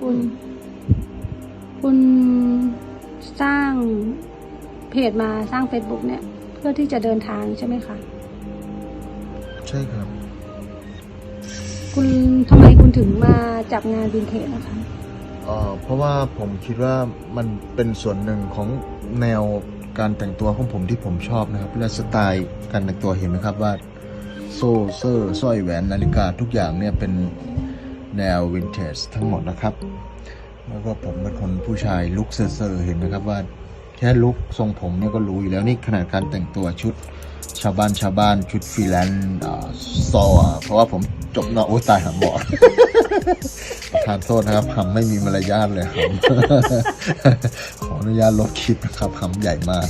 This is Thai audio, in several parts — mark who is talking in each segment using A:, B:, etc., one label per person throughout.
A: คุณ คุณสร้างเพจมาสร้าง Facebook เนี่ย เพื่อที่จะเดินทางใช่ไหมคะ
B: ใช่ครับ
A: คุณทำไมคุณถึงมาจับงานวินเทจนะคะ
B: เอ่อเพราะว่าผมคิดว่ามันเป็นส่วนหนึ่งของแนวการแต่งตัวของผมที่ผมชอบนะครับ และสไตล์การแต่งตัวเห็นไหมครับว่า โซ่เซอร์สร้อยแหวนนาฬิกาทุกอย่างเนี่ยเป็น แนววินเทจทั้งหมดนะครับ แล้วก็ผมเป็นคนผู้ชายลุคเซอร์เห็นไหมครับว่าแค่ลุคทรงผมเนี่ยก็รู้อยู่แล้วนี่ขนาดการแต่งตัวชุดชาวบ้านชาวบ้านชุดฟรีแลนซ์ซอเพราะว่าผมจบนอกโอ้ตายหำบอกประทานโทษนะครับหำไม่มีมารยาทเลยหำขออนุญาตลบคลิปนะครับหำใหญ่มาก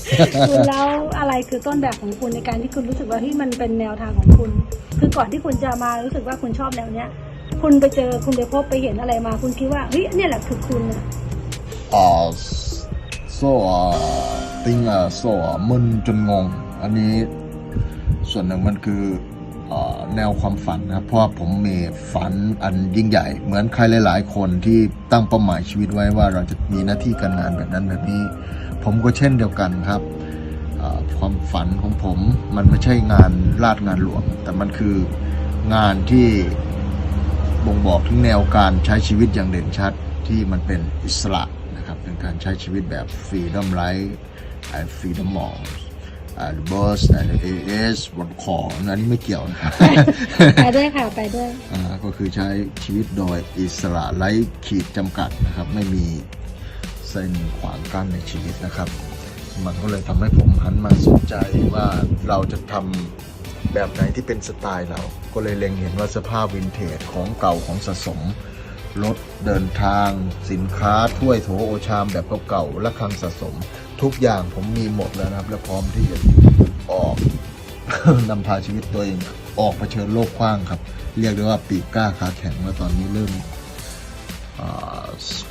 A: คุณแล้วอะไรคือต้นแบบของคุณในการที่คุณรู้สึกว่าที่มันเป็นแนวทางของคุณ คือก่อนที่คุณจะมารู้สึกว่าคุณชอบแนวเนี้ย คุณไปเจอคุณไปพบไปเห็นอะไรมา คุณคิดว่าเฮ้ยเนี่ยแหละคือคุณอะ
B: อ่าโซ่อ่าติงอ่าโซ่อ่ามึนจนงง อันนี้ส่วนหนึ่งมันคือแนวความฝันนะเพราะผมมีฝันอันยิ่งใหญ่ เหมือนใครหลาย ๆ คนที่ตั้งเป้าหมายชีวิตไว้ว่าเราจะมีหน้าที่การงานแบบนั้นแบบนี้ ผมก็เช่นเดียวกันครับความฝันของผมมันไม่ใช่งานลาดงานหลวง แต่มันคืองานที่ บ่งบอกถึงแนวการใช้ชีวิตอย่างเด่นชัดที่มันเป็นอิสระนะครับเป็นการใช้ชีวิตแบบฟรีดอมไลท์ไอ้ฟรีดอมมอลไอ้เบิร์สไอ้เอเอสบนคออันนี้ไม่เกี่ยวนะครับ
A: ไปด้วยค่ะ ไปด้วย
B: อ่าก็คือใช้ชีวิตโดยอิสระไร้ขีดจำกัดนะครับ ไม่มีเส้นขวางกั้นในชีวิตนะครับ มันก็เลยทำให้ผมหันมาสนใจว่าเราจะทำ แบบไหนที่เป็นสไตล์เรา ก็เลยเล็งเห็นว่าเสภาพวินเทจของเก่าของสะสมรถเดินทาง สินค้าถ้วยโถโอชามแบบเก่าๆและคลังสะสม ทุกอย่างผมมีหมดแล้วนะครับ และพร้อมที่จะออกนำพาชีวิตตัวเองออกเผชิญโลกกว้างครับ เรียกได้ว่าปีกกล้าขาแข็งแล้วตอนนี้เริ่ม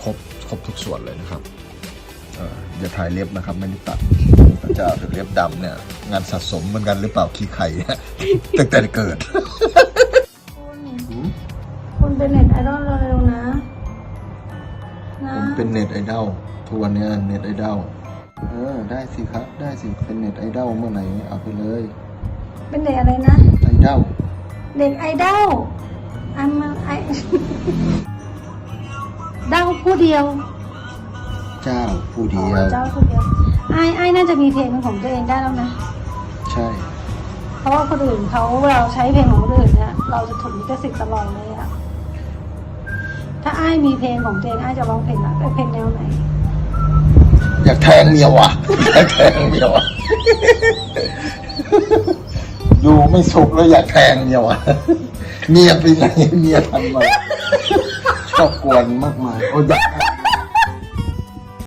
B: ครบครบทุกส่วนเลยนะครับ อ่ออย่าถ่ายเล็บนะครับ ไม่ได้ตัดพระเจ้าถึงเล็บดำเนี่ย งานสะสมเหมือนกันหรือเปล่าขี้ไข่เนี่ยตั้งแต่เกิด
A: คุณคุณเป็นเน็ตไอดอลเร็วๆนะ นะ
B: ผมเป็นเน็ตไอดอลทุกวันเนี้ยเน็ตไอดอลเออ ได้สิครับ ได้สิ เป็นเน็ตไอดอลเมื่อไหร่เอาไปเลย
A: เป็นเด็กอะไรนะ
B: ไอดอล
A: เด็กไอดอลอันมาไอเด้าผู้เดียว
B: เจ้าผู้เดียว
A: เจ้าผู้เดียวไอไอน่าจะมีเพลงเป็นของตัวเองได้แล้วนะ
B: ใช่
A: เพราะว่าคนอื่นเขาเราใช้เพลงของคนอื่นเนี่ยเราจะถูกลิขสิทธิ์ตลอดเลยอะถ้าไอมีเพลงของตัวเองไอจะร้องเพลงอะไรเพลงแนวไหน
B: อยากแทงเมียว่ะอยากแทงเมียว่ะดูไม่สุกแล้วอยากแทงเมียว่ะเมียไปไหนเมียทำมาชอบกวนมากมายโอ้ยอยากแทง